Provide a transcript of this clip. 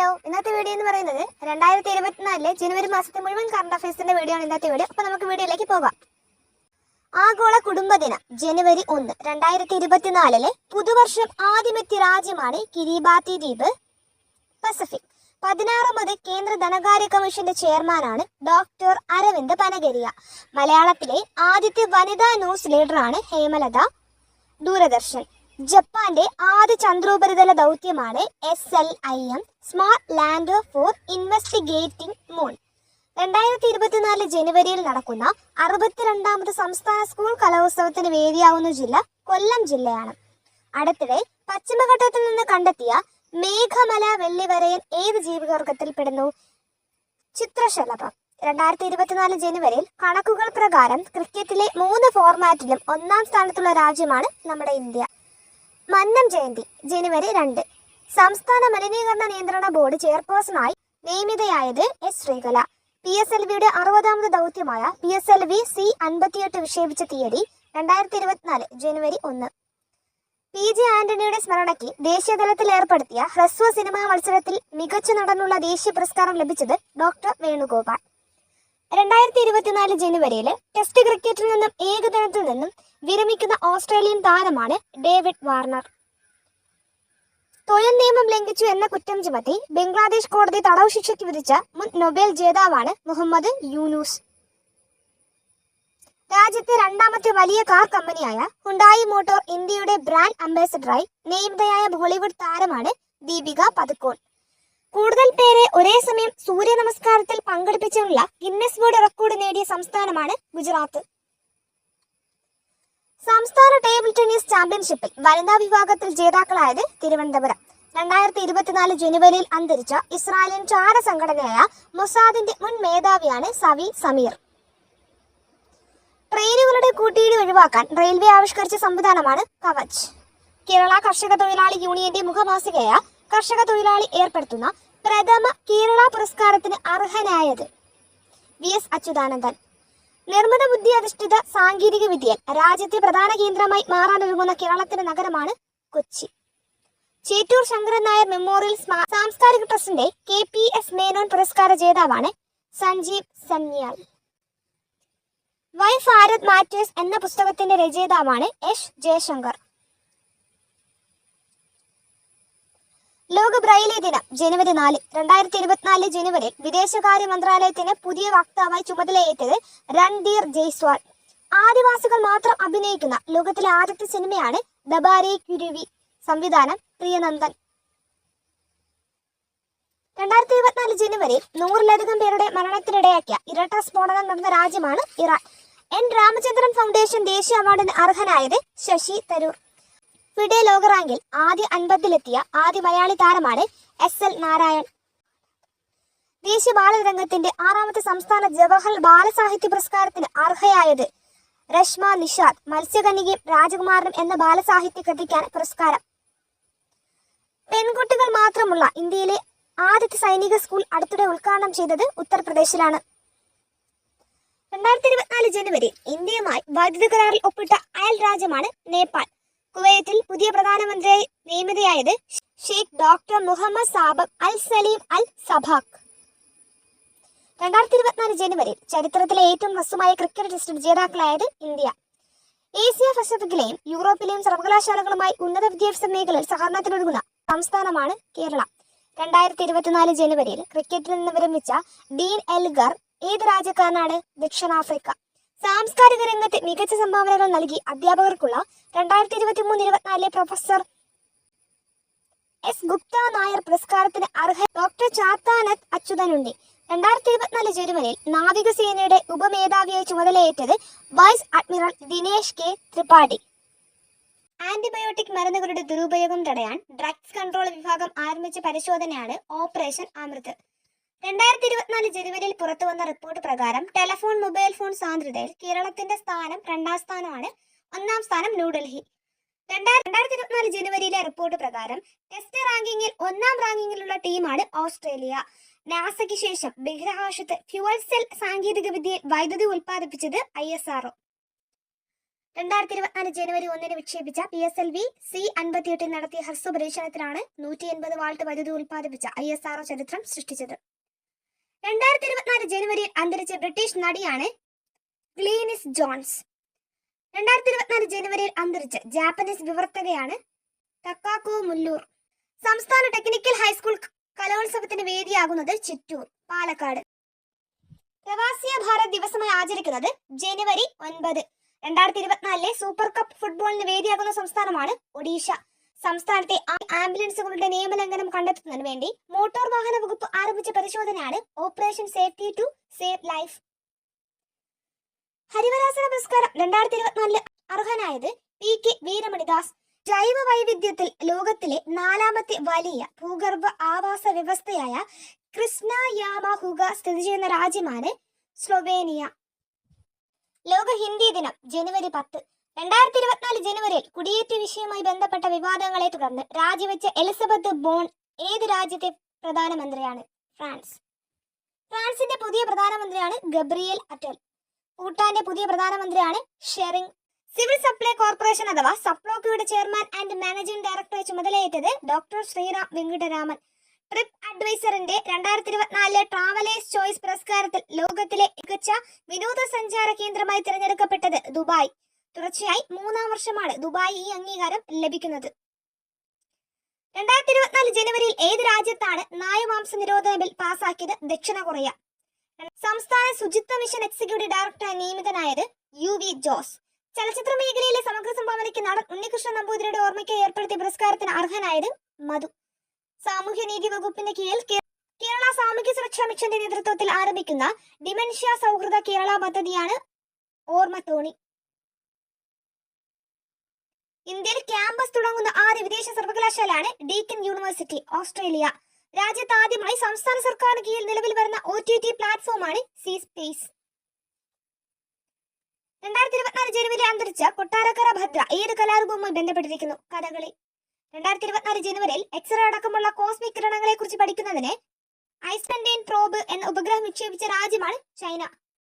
Hello ഇന്നത്തെ video എന്ന് പറയുന്നത് രണ്ടായിരത്തി ഇരുപത്തിനാലിലെ ജനുവരി മാസത്തെ മുഴുവൻ കറണ്ട് അഫയേഴ്സിന്റെ വീഡിയോ ആണ് ഇന്നത്തെ വീഡിയോ അപ്പൊ നമുക്ക് വീഡിയോയിലേക്ക് പോകാം. ആഗോള കുടുംബദിനം ജനുവരി ഒന്ന് രണ്ടായിരത്തി ഇരുപത്തിനാലിലെ പുതുവർഷം ആദ്യമെത്തിയ രാജ്യമാണ് കിരിബാത്തി ദ്വീപ് പസഫിക്. പതിനാറാമത് കേന്ദ്ര ധനകാര്യ കമ്മീഷന്റെ ചെയർമാനാണ് ഡോക്ടർ അരവിന്ദ് പനഗരിയ. മലയാളത്തിലെ ആദ്യത്തെ വനിതാ ന്യൂസ് ലീഡറാണ് ഹേമലത ദൂരദർശൻ. ജപ്പാന്റെ ആദ്യ ചന്ദ്രോപരിതല ദൗത്യമാണ് S L I M smart lander for investigating moon രണ്ടായിരത്തി ഇരുപത്തിനാല് ജനുവരിയിൽ നടക്കുന്ന അറുപത്തിരണ്ടാമത് സംസ്ഥാന സ്കൂൾ കലോത്സവത്തിന് വേദിയാവുന്ന ജില്ല കൊല്ലം ജില്ലയാണ്. അടുത്തിടെ പശ്ചിമഘട്ടത്തിൽ നിന്ന് കണ്ടെത്തിയ മേഘമല വെള്ളിവരയൻ ഏത് ജീവിവർഗത്തിൽപ്പെടുന്നു? ചിത്രശലഭം. രണ്ടായിരത്തി ഇരുപത്തിനാല് ജനുവരിയിൽ കണക്കുകൾ പ്രകാരം ക്രിക്കറ്റിലെ മൂന്ന് ഫോർമാറ്റിലും ഒന്നാം സ്ഥാനത്തുള്ള രാജ്യമാണ് നമ്മുടെ ഇന്ത്യ. മന്നം ജയന്തി ജനുവരി രണ്ട്. സംസ്ഥാന മലിനീകരണ നിയന്ത്രണ ബോർഡ് ചെയർപേഴ്സണായി നിയമിതയായത് S Sreekala. P S L വിയുടെ അറുപതാമത് ദൗത്യമായ P S L V C അൻപത്തിയെട്ട് വിക്ഷേപിച്ച തീയതി രണ്ടായിരത്തി ഇരുപത്തിനാല് ജനുവരി ഒന്ന്. പി ജെ ആന്റണിയുടെ സ്മരണയ്ക്ക് ദേശീയതലത്തിൽ ഏർപ്പെടുത്തിയ ഹ്രസ്വ സിനിമാ മത്സരത്തിൽ മികച്ച നടനുള്ള ദേശീയ പുരസ്കാരം ലഭിച്ചത് ഡോക്ടർ വേണുഗോപാൽ. രണ്ടായിരത്തി ഇരുപത്തിനാല് ജനുവരിയിൽ ടെസ്റ്റ് ക്രിക്കറ്റിൽ നിന്നും ഏകദിനത്തിൽ നിന്നും വിരമിക്കുന്ന ഓസ്ട്രേലിയൻ താരമാണ് ഡേവിഡ് വാർണർ. തൊഴിൽ നിയമം ലംഘിച്ചു എന്ന കുറ്റം ചുമത്തി ബംഗ്ലാദേശ് കോടതി തടവ് ശിക്ഷയ്ക്ക് വിധിച്ച മുൻ നൊബേൽ ജേതാവാണ് മുഹമ്മദ് യൂനൂസ്. രാജ്യത്തെ രണ്ടാമത്തെ വലിയ കാർ കമ്പനിയായ ഹുണ്ടായി മോട്ടോർ ഇന്ത്യയുടെ ബ്രാൻഡ് അംബാസഡറായി നിയമിതയായ ബോളിവുഡ് താരമാണ് ദീപിക പതുക്കോൺ കൂടുതൽ പേരെ ഒരേ സമയം സൂര്യ നമസ്കാരത്തിൽ പങ്കെടുപ്പിച്ചുള്ള ഗിന്നസ് വേൾഡ് റെക്കോർഡ് നേടിയ സംസ്ഥാനമാണ് ഗുജറാത്ത്. സംസ്ഥാന ടേബിൾ ടെന്നീസ് ചാമ്പ്യൻഷിപ്പിൽ വനിതാ വിഭാഗത്തിൽ ജേതാക്കളായത് തിരുവനന്തപുരം. രണ്ടായിരത്തി ഇരുപത്തിനാല് ജനുവരിയിൽ അന്തരിച്ച ഇസ്രായേലിൻ ചാര സംഘടനയായ മൊസാദിന്റെ മുൻ മേധാവിയാണ് സവി സമീർ. ട്രെയിനുകളുടെ കൂട്ടിയിടി ഒഴിവാക്കാൻ റെയിൽവേ ആവിഷ്കരിച്ച സംവിധാനമാണ് കവച്. കേരള കർഷക തൊഴിലാളി യൂണിയന്റെ മുഖമാസികയായ കർഷക തൊഴിലാളി ഏർപ്പെടുത്തുന്ന പ്രഥമ കേരള പുരസ്കാരത്തിന് അർഹനായത് വി എസ് അച്യുതാനന്ദൻ. നിർമ്മിത ബുദ്ധി അധിഷ്ഠിത സാങ്കേതിക വിദ്യയിൽ രാജ്യത്തെ പ്രധാന കേന്ദ്രമായി മാറാനൊരുങ്ങുന്ന കേരളത്തിന്റെ നഗരമാണ് കൊച്ചി. ചേറ്റൂർ ശങ്കരൻ നായർ മെമ്മോറിയൽ സാംസ്കാരിക ട്രസ്റ്റിന്റെ കെ പി എസ് മേനോൻ പുരസ്കാര ജേതാവാണ് സഞ്ജീവ് സന്യാൽ. വൈ ഭാരത് മാറ്റേഴ്സ് എന്ന പുസ്തകത്തിന്റെ രചയിതാവാണ് എസ് ജയശങ്കർ. ലോക ബ്രൈലി ദിനം ജനുവരി നാല് രണ്ടായിരത്തി ഇരുപത്തിനാല് ജനുവരിയിൽ വിദേശകാര്യ മന്ത്രാലയത്തിന് പുതിയ വക്താവായി ചുമതലയേറ്റത് രൺധീർ ജയ്സ്വാൾ. ആദിവാസികൾ മാത്രം അഭിനയിക്കുന്ന ലോകത്തിലെ ആദ്യത്തെ സിനിമയാണ് ദബാരെ കുരുവി സംവിധാനം പ്രിയനന്ദൻ. രണ്ടായിരത്തി ഇരുപത്തിനാല് ജനുവരിയിൽ നൂറിലധികം പേരുടെ മരണത്തിനിടയാക്കിയ ഇരട്ട സ്ഫോടനം നടന്ന രാജ്യമാണ് ഇറാൻ. എൻ. രാമചന്ദ്രൻ ഫൗണ്ടേഷൻ ദേശീയ അവാർഡിന് അർഹനായത് ശശി തരൂർ. ഫിഡെ ലോക റാങ്കിൽ ആദ്യ അൻപതിലെത്തിയ ആദ്യ മലയാളി താരമാണ് എസ് എൽ നാരായൺ. ദേശീയ ബാലരംഗത്തിന്റെ ആറാമത്തെ സംസ്ഥാന ജവഹർ ബാലസാഹിത്യ പുരസ്കാരത്തിന് അർഹയായത് രശ്മ നിഷാദ് മത്സ്യകന്യകയും രാജകുമാരനും എന്ന ബാലസാഹിത്യ കൃതിക്കാണ് പുരസ്കാരം. പെൺകുട്ടികൾ മാത്രമുള്ള ഇന്ത്യയിലെ ആദ്യത്തെ സൈനിക സ്കൂൾ അടുത്തിടെ ഉദ്ഘാടനം ചെയ്തത് ഉത്തർപ്രദേശിലാണ്. രണ്ടായിരത്തി ഇരുപത്തിനാല് ജനുവരി ഇന്ത്യയുമായി വൈദ്യുത കരാറിൽ ഒപ്പിട്ട അയൽ രാജ്യമാണ് നേപ്പാൾ. കുവൈത്തിൽ പുതിയ പ്രധാനമന്ത്രിയായി നിയമിതയായത് Sheikh doctor Mohammad Sabah Al Salem Al Sabah. രണ്ടായിരത്തി ഇരുപത്തിനാല് ജനുവരി ചരിത്രത്തിലെ ഏറ്റവും ഹ്രസ്വമായ ക്രിക്കറ്റ് ടെസ്റ്റ് ജേതാക്കളായത് ഇന്ത്യ. ഏഷ്യ പസഫിക്കിലെയും യൂറോപ്പിലെയും സർവകലാശാലകളുമായി ഉന്നത വിദ്യാഭ്യാസ മേഖലയിൽ സഹകരണത്തിനൊരുങ്ങുന്ന സംസ്ഥാനമാണ് കേരള. രണ്ടായിരത്തി ഇരുപത്തിനാല് ജനുവരിയിൽ ക്രിക്കറ്റിൽ നിന്ന് വിരമിച്ച ഡീൻ എൽഗർ ഏത് രാജ്യക്കാരനാണ് ദക്ഷിണാഫ്രിക്ക? സാംസ്കാരിക രംഗത്ത് മികച്ച സംഭാവനകൾ നൽകി അധ്യാപകർക്കുള്ള രണ്ടായിരത്തി ഇരുപത്തി മൂന്ന് ഇരുപത്തിനാലിലെ പ്രൊഫസർ എസ് ഗുപ്ത നായർ പുരസ്കാരത്തിന് അർഹ ഡോക്ടർ ചാത്താനത്ത് അച്യുതനുണ്ടി. രണ്ടായിരത്തി ഇരുപത്തിനാല് ജനുവരിയിൽ നാവികസേനയുടെ ഉപമേധാവിയായി ചുമതലയേറ്റത് vice admiral Dinesh K Tripathi. Antibiotic മരുന്നുകളുടെ ദുരുപയോഗം തടയാൻ ഡ്രഗ്സ് കൺട്രോൾ വിഭാഗം ആരംഭിച്ച പരിശോധനയാണ് ഓപ്പറേഷൻ അമൃത്. രണ്ടായിരത്തി ഇരുപത്തിനാല് ജനുവരിയിൽ പുറത്തു വന്ന റിപ്പോർട്ട് പ്രകാരം ടെലഫോൺ മൊബൈൽ ഫോൺ സാന്ദ്രതയിൽ കേരളത്തിന്റെ സ്ഥാനം രണ്ടാം സ്ഥാനമാണ് ഒന്നാം സ്ഥാനം ന്യൂഡൽഹി രണ്ടായിരത്തി ഇരുപത്തിനാല് ജനുവരിയിലെ റിപ്പോർട്ട് പ്രകാരം ടെസ്റ്റ് റാങ്കിങ്ങിൽ ഒന്നാം റാങ്കിങ്ങിലുള്ള ടീമാണ് ഓസ്ട്രേലിയ. നാസയ്ക്ക് ശേഷം ബഹിരാകാശത്ത് ഫ്യുവൽ സെൽ സാങ്കേതിക വിദ്യയിൽ വൈദ്യുതി ഉൽപ്പാദിപ്പിച്ചത് ഐ എസ് ആർഒ രണ്ടായിരത്തി ഇരുപത്തിനാല് ജനുവരി ഒന്നിന് വിക്ഷേപിച്ച P S L V C അൻപത്തിയെട്ടിൽ നടത്തിയ ഹ്രസ്വ പരീക്ഷണത്തിലാണ് നൂറ്റി എൺപത് വാൾട്ട് വൈദ്യുതി ഉൽപ്പാദിപ്പിച്ച ഐ എസ് ആർഒ ചരിത്രം സൃഷ്ടിച്ചത്. രണ്ടായിരത്തി ഇരുപത്തിനാല് ജനുവരിയിൽ അന്തരിച്ച ബ്രിട്ടീഷ് നടിയാണ് ഗ്ലീനിസ് ജോൺസ്. രണ്ടായിരത്തി ഇരുപത്തിനാല് ജനുവരിയിൽ അന്തരിച്ച ജാപ്പനീസ് വിവർത്തകയാണ് തക്കാക്കോ മുല്ലൂർ. സംസ്ഥാന ടെക്നിക്കൽ ഹൈസ്കൂൾ കലോത്സവത്തിന് വേദിയാകുന്നത് ചിറ്റൂർ പാലക്കാട്. പ്രവാസിയ ഭാരത് ദിവസമായി ആചരിക്കുന്നത് ജനുവരി ഒൻപത്. രണ്ടായിരത്തി ഇരുപത്തിനാലിലെ സൂപ്പർ കപ്പ് ഫുട്ബോളിന് വേദിയാകുന്ന സംസ്ഥാനമാണ് ഒഡീഷ. സംസ്ഥാനത്തെ ആംബുലൻസുകളുടെ നിയമലംഘനം കണ്ടെത്തുന്നതിന് വേണ്ടി മോട്ടോർ വാഹന വകുപ്പ് ആരംഭിച്ച പരിശോധനയാണ് operation safety to save life. Harivarasana പുരസ്കാരം രണ്ടായിരത്തി ഇരുപത്തിനാലിൽ അർഹനായത് പി കെ വീരമണിദാസ്. ജൈവ വൈവിധ്യത്തിൽ ലോകത്തിലെ നാലാമത്തെ വലിയ ഭൂഗർഭ ആവാസ വ്യവസ്ഥയായ കൃഷ്ണ യാമഹുഗ സ്ഥിതി ചെയ്യുന്ന രാജ്യമാണ് സ്ലൊവേനിയ. ലോക ഹിന്ദി ദിനം ജനുവരി പത്ത്. രണ്ടായിരത്തി ഇരുപത്തിനാല് ജനുവരിയിൽ കുടിയേറ്റ വിഷയവുമായി ബന്ധപ്പെട്ട വിവാദങ്ങളെ തുടർന്ന് രാജിവെച്ച എലിസബത്ത് ബോൺ ഏത് രാജ്യത്തെ പ്രധാനമന്ത്രിയാണ്? ഫ്രാൻസ്. ഫ്രാൻസിന്റെ പുതിയ പ്രധാനമന്ത്രിയാണ് ഗബ്രിയേൽ അറ്റൽ. ഭൂട്ടാന്റെ പുതിയ പ്രധാനമന്ത്രിയാണ് ഷെറിംഗ് സിവിൽ സപ്ലൈ കോർപ്പറേഷൻ അഥവാ സപ്ലോക്കയുടെ ചെയർമാൻ ആൻഡ് മാനേജിംഗ് ഡയറക്ടറെ ചുമതലയേറ്റത് ഡോക്ടർ ശ്രീറാം വെങ്കിട്ടരാമൻ. ട്രിപ്പ് അഡ്വൈസറിന്റെ രണ്ടായിരത്തി ഇരുപത്തിനാലിലെ ട്രാവലേഴ്സ് ചോയ്സ് പുരസ്കാരത്തിൽ ലോകത്തിലെ മികച്ച വിനോദസഞ്ചാര കേന്ദ്രമായി തിരഞ്ഞെടുക്കപ്പെട്ടത് ദുബായ്. തുടർച്ചയായി മൂന്നാം വർഷമാണ് ദുബായ് ഈ അംഗീകാരം ലഭിക്കുന്നത്. രണ്ടായിരത്തി ഇരുപത്തിനാല് ജനുവരിയിൽ ഏത് രാജ്യത്താണ് നായമാംസ നിരോധന ബിൽ പാസാക്കിയത്? ദക്ഷിണ കൊറിയ. സംസ്ഥാന ശുചിത്വ മിഷൻ എക്സിക്യൂട്ടീവ് ഡയറക്ടറായി നിയമിതനായത് യു വി ജോസ്. ചലച്ചിത്ര മേഖലയിലെ സമഗ്ര സംഭാവനയ്ക്ക് നടൻ ഉണ്ണികൃഷ്ണൻ നമ്പൂതിരിയുടെ ഓർമ്മയ്ക്ക് ഏർപ്പെടുത്തിയ പുരസ്കാരത്തിന് അർഹനായത് മധു. സാമൂഹ്യനീതി വകുപ്പിന്റെ കീഴിൽ കേരള സാമൂഹ്യ സുരക്ഷാ മിഷന്റെ നേതൃത്വത്തിൽ ആരംഭിക്കുന്ന ഡിമൻഷ്യ സൗഹൃദ കേരള പദ്ധതിയാണ് ഓർമ്മ തോണി. ഇന്ത്യയിൽ ക്യാമ്പസ് തുടങ്ങുന്ന ആദ്യ വിദേശ സർവകലാശാലയാണ് ഡീക്കൻ യൂണിവേഴ്സിറ്റി ഓസ്ട്രേലിയ. രാജ്യത്ത് ആദ്യമായി സംസ്ഥാന സർക്കാരിന് കീഴിൽ നിലവിൽ വരുന്ന ഒ ടി ടി പ്ലാറ്റ്ഫോമാണ് സി സ്പേസ് രണ്ടായിരത്തി ഇരുപത്തിനാല് ജനുവരി അന്തരിച്ച കൊട്ടാരക്കര ഭദ്ര ഏത് കലാരൂപവുമായി ബന്ധപ്പെട്ടിരിക്കുന്നു? കഥകളി. രണ്ടായിരത്തി ഇരുപത്തിനാല് ജനുവരിയിൽ എക്സ്റേ അടക്കമുള്ള കോസ്മിക് കിരണങ്ങളെ കുറിച്ച് പഠിക്കുന്നതിന് ഐസ്ലൻഡേൻ പ്രോബ് എന്ന ഉപഗ്രഹം വിക്ഷേപിച്ച രാജ്യമാണ് ചൈന.